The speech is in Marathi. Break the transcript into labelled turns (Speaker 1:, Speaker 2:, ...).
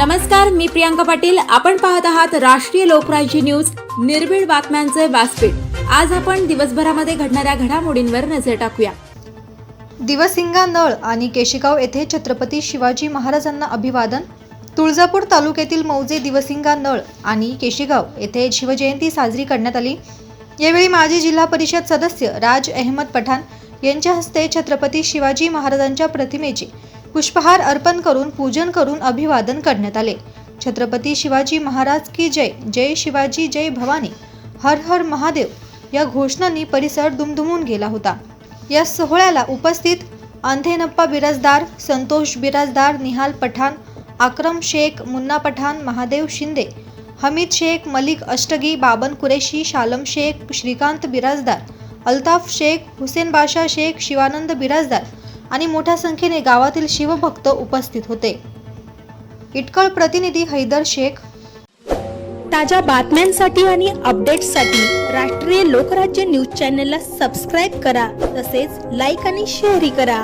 Speaker 1: नमस्कार मी प्रियांका पाटील. आपण पाहत आहात राष्ट्रीय लोकराज्य न्यूज. निर्भीड बातम्यांचे व्यासपीठ. आज आपण दिवसभरामध्ये घडणाऱ्या घडामोडींवर नजर टाकूया.
Speaker 2: दिवसिंगा नळ आणि केशिगाव येथे छत्रपती शिवाजी महाराजांना अभिवादन. तुळजापूर तालुक्यातील मौजे दिवसिंगा नळ आणि केशिगाव येथे शिवजयंती साजरी करण्यात आली. यावेळी माजी जिल्हा परिषद सदस्य राज अहमद पठाण यांच्या हस्ते छत्रपती शिवाजी महाराजांच्या प्रतिमेची पुष्पहार अर्पण करून पूजन करून अभिवादन करण्यात आले. छत्रपती शिवाजी महाराज की जय जय शिवाजी जय भवानी हर हर महादेव या घोषणांनी परिसर दुमदुमून गेला होता. या सोहळ्याला उपस्थित अंधेनप्पा बिराजदार संतोष बिराजदार निहाल पठाण आक्रम शेख मुन्ना पठाण महादेव शिंदे हमीद शेख मलिक अष्टगी बाबन कुरेशी शालम शेख श्रीकांत बिराजदार अल्ताफ शेख हुसेन बाशा शेख शिवानंद बिराजदार आणि मोठ्या संख्येने गावातील शिवभक्त उपस्थित होते. इटकळ प्रतिनिधी हैदर शेख.
Speaker 3: ताज्या बातम्यांसाठी आणि अपडेट्ससाठी राष्ट्रीय लोकराज्य न्यूज चॅनलला सबस्क्राईब करा तसेच लाईक आणि शेअरही करा.